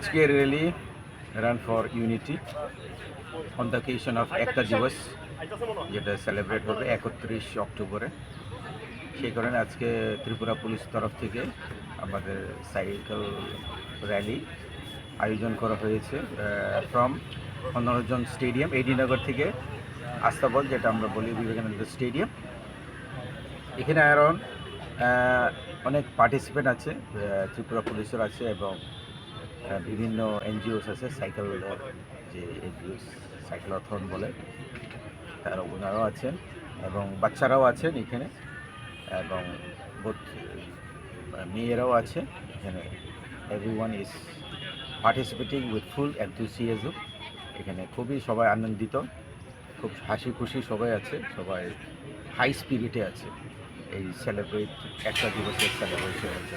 আজকের rally run for unity on the occasion of একটা দিবস যেটা সেলিব্রেট হবে একত্রিশ অক্টোবরে। সেই কারণে আজকে ত্রিপুরা পুলিশ তরফ থেকে আমাদের সাইকেল র্যালি আয়োজন করা হয়েছে ফ্রম মনোরঞ্জন স্টেডিয়াম এডিনগর থেকে আস্তাবল, যেটা আমরা বলি বিবেকানন্দ স্টেডিয়াম এখানে অ্যারাউন্ড অনেক পার্টিসিপেন্ট আছে ত্রিপুরা পুলিশের আছে এবং বিভিন্ন এনজিওস আছে সাইকেল যে এনজিওস সাইকেলথন বলে, তারা ওনারাও আছেন এবং বাচ্চারাও আছেন এখানে এবং বোধ মেয়েরাও আছে। এখানে every one is participating with full enthusiasm এখানে খুবই সবাই আনন্দিত, খুব হাসি খুশি সবাই আছে, সবাই হাই স্পিরিটে আছে। এই সেলিব্রেট একটা দিবসের সেলিব্রেশন আছে